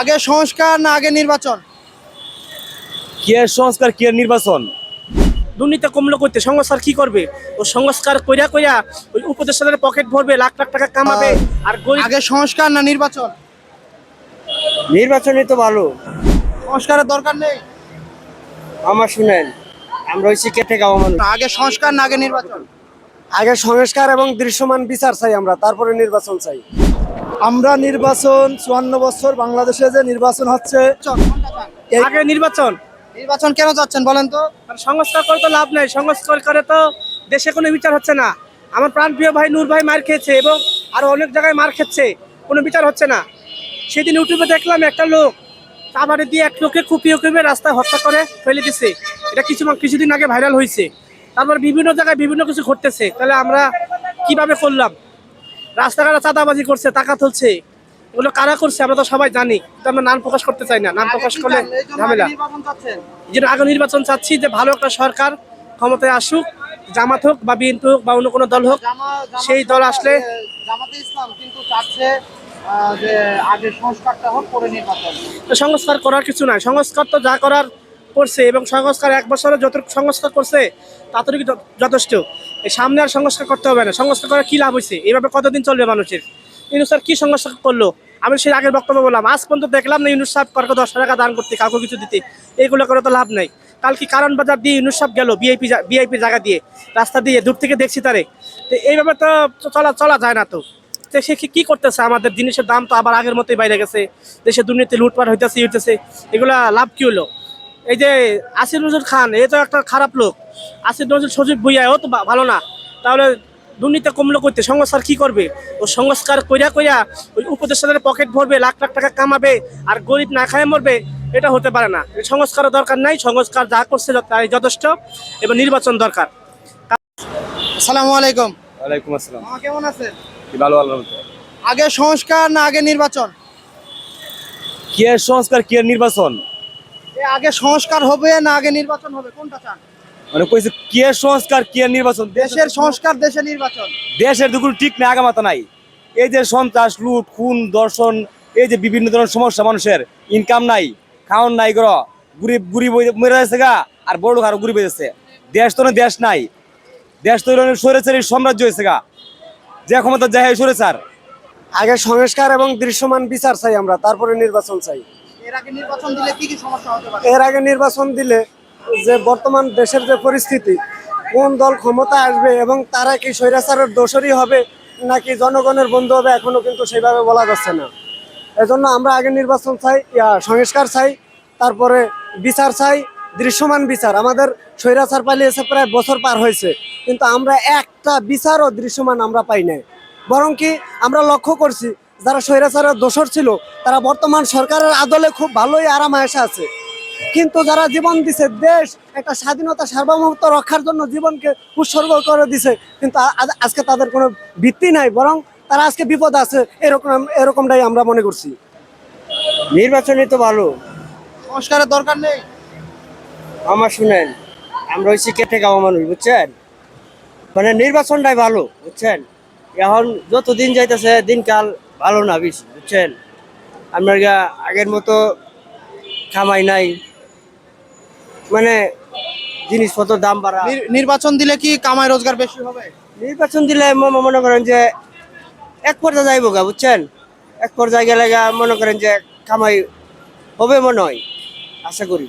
আগে সংস্কার না আগে নির্বাচন? কি এর সংস্কার কি এর নির্বাচন? দুর্নীতি কমলো করতে সংস্কার কি করবে? ও সংস্কার কইরা কইরা ওই উপদেষ্টাদের পকেট ভরবে লাখ লাখ টাকা কামাবে আর আগে সংস্কার না নির্বাচন? নির্বাচনই তো ভালো। সংস্কারের দরকার নেই? আমার শুনেন আমরা হচ্ছি কেটে গাওয়া মানুষ। আগে সংস্কার না আগে নির্বাচন? আগে সংস্কার এবং দৃশ্যমান বিচার চাই আমরা তারপরে নির্বাচন চাই। আমরা নির্বাচন চুয়ান্ন বছর বাংলাদেশে যে নির্বাচন হচ্ছে আগে নির্বাচন। নির্বাচন কেন যাচ্ছেন বলেন তো? আর সংস্কার করে তো লাভ নাই। সংস্কার করে তো দেশে কোনো বিচার হচ্ছে না। আমার প্রাণপ্রিয় ভাই নূর ভাই মার খেয়েছে এবং আরও অনেক জায়গায় মার খেচ্ছে। কোনো বিচার হচ্ছে না। সেদিন ইউটিউবে দেখলাম একটা লোক কাবারে দিয়ে এক লোককে কুপিয়ে কুপিয়ে রাস্তায় হত্যা করে ফেলে দিছে। এটা কিছু কিছুদিন আগে ভাইরাল হয়েছে তারপর বিভিন্ন জায়গায় বিভিন্ন কিছু ঘটতেছে। তাহলে আমরা কীভাবে করলাম? রাস্তাঘাটে চাঁদাবাজি করছে টাকা তুলছে। এগুলো কারা করছে আমরা তো সবাই জানি। তো আমরা নাম প্রকাশ করতে চাই না। নাম প্রকাশ করলে ঝামেলা? যে আগে নির্বাচন চাচ্ছি যে ভালো একটা সরকার ক্ষমতায় আসুক জামাত হোক বা বিএনপি হোক বা অন্য কোনো দল হোক সেই দল আসলে- জামাতে ইসলাম কিন্তু চাচ্ছে সংস্কার করার কিছু নাই। সংস্কার তো যা করার করছে এবং সংস্কার এক বছরে যত সংস্কার করছে তাড়াতাড়ি যথেষ্ট। এই সামনে আর সংস্কার করতে হবে না। সংস্কার করার কী লাভ হয়েছে এইভাবে কতদিন চলবে মানুষের? ইউনুস স্যার কি সংস্কার করল? আমি সেই আগের বক্তব্য বললাম, আজ পর্যন্ত দেখলাম না ইউনুস সাহেব কাউকে দশ টাকা দান করতে, কাউকে কিছু দিতে। এইগুলো করে তো লাভ নাই। কাল কি কারণ বাজার দিয়ে ইউনুস সাহেব গেল বিআইপি বিআইপি জায়গা দিয়ে, রাস্তা দিয়ে, দূর থেকে দেখছি তারে। তো এইভাবে তো চলা চলা যায় না তো সে কি- কি করতেছে? আমাদের জিনিসের দাম তো আবার আগের মতোই বাইরে গেছে। দেশে দুর্নীতি, লুটপাট হইতেছে হইতেছে। এগুলা লাভ কি হলো? এই যে আসির নজরুল খান এ তো একটা খারাপ লোক। আসির নজরুল সজীব ভুইয়া ও তো ভালো না। তাহলে দুর্নীতি কমলো করতে সংস্কার কি করবে? ও সংস্কার কইরা কইরা ওই উপদেষ্টাদের পকেট ভরবে লাখ লাখ টাকা কামাবে আর গরিব না খায় মরবে এটা হতে পারে না। এই সংস্কারও দরকার নাই সংস্কার যা করছে তাই যথেষ্ট। এবং নির্বাচন দরকার। আসসালামু আলাইকুম। ওয়ালাইকুম আসসালাম। কেমন আছেন? কি ভালো আগে সংস্কার না আগে নির্বাচন? কি এর সংস্কার কি এর নির্বাচন? আগে সংস্কার হবে না আগে নির্বাচন হবে? কোনটা চান? মানে কইছে কি সংস্কার কি নির্বাচন? দেশের সংস্কার দেশে নির্বাচন। দেশের দুগুলো ঠিক আগামাতা নাই। এই যে সন্ত্রাস লুট খুন দর্শন এই যে বিভিন্ন ধরনের সমস্যা মানুষের ইনকাম নাই খাওয়ান নাই গর। গরিব গরিব মরে যাচ্ছে গা আর বড় লোক আরও গরিব হয়ে যাচ্ছে। দেশ তো না দেশ নাই। দেশ তো সরেছে সাম্রাজ্য হয়েছে গা। যে ক্ষমতা যাই সরে স্যার আগে সংস্কার এবং দৃশ্যমান বিচার চাই আমরা তারপরে নির্বাচন চাই। এর আগে নির্বাচন দিলে যে বর্তমান দেশের যে পরিস্থিতি, কোন দল ক্ষমতা আসবে এবং তারা কি স্বৈরাচারের দোষরই হবে নাকি জনগণের বন্ধু হবে এখনও কিন্তু সেইভাবে বলা যাচ্ছে না। এজন্য আমরা আগে নির্বাচন চাই সংস্কার চাই, তারপরে বিচার চাই, দৃশ্যমান বিচার। আমাদের স্বৈরাচার পালিয়েছে প্রায় বছর পার হয়েছে, কিন্তু আমরা একটা বিচার ও দৃশ্যমান আমরা পাই নাই। বরং কি আমরা লক্ষ্য করছি যারা স্বৈরাচারের দোষর ছিল তারা বর্তমান সরকারের আদলে খুব ভালোই আরামায়েশে আছে। কিন্তু যারা জীবন দিছে দেশ একটা স্বাধীনতা সার্বভৌমত্ব রক্ষার জন্য জীবনকে উৎসর্গ করে দিছে কিন্তু আজকে তাদের কোনো ভিত্তি নাই বরং তারা আজকে বিপদ আছে এরকম এরকমটাই আমরা মনে করছি। নির্বাচনই তো ভালো। সংস্কারের দরকার নেই। আমার শুনেন আমরা হচ্ছি কেটে গাওয়া মানুষ বুঝছেন? মানে নির্বাচনটাই ভালো বুঝছেন? এখন যত দিন যাইতেছে দিনকাল ভালো না বেশি বুঝছেন? আপনার আগের মতো কামাই নাই। মানে জিনিসপত্র দাম বাড়া। নির্বাচন দিলে কি কামাই রোজগার বেশি হবে? নির্বাচন দিলে মনে করেন যে এক পর্যায়ে যাইব গা বুঝছেন? এক পর্যায়ে গেলে গা মনে করেন যে কামাই হবে মনে হয় আশা করি।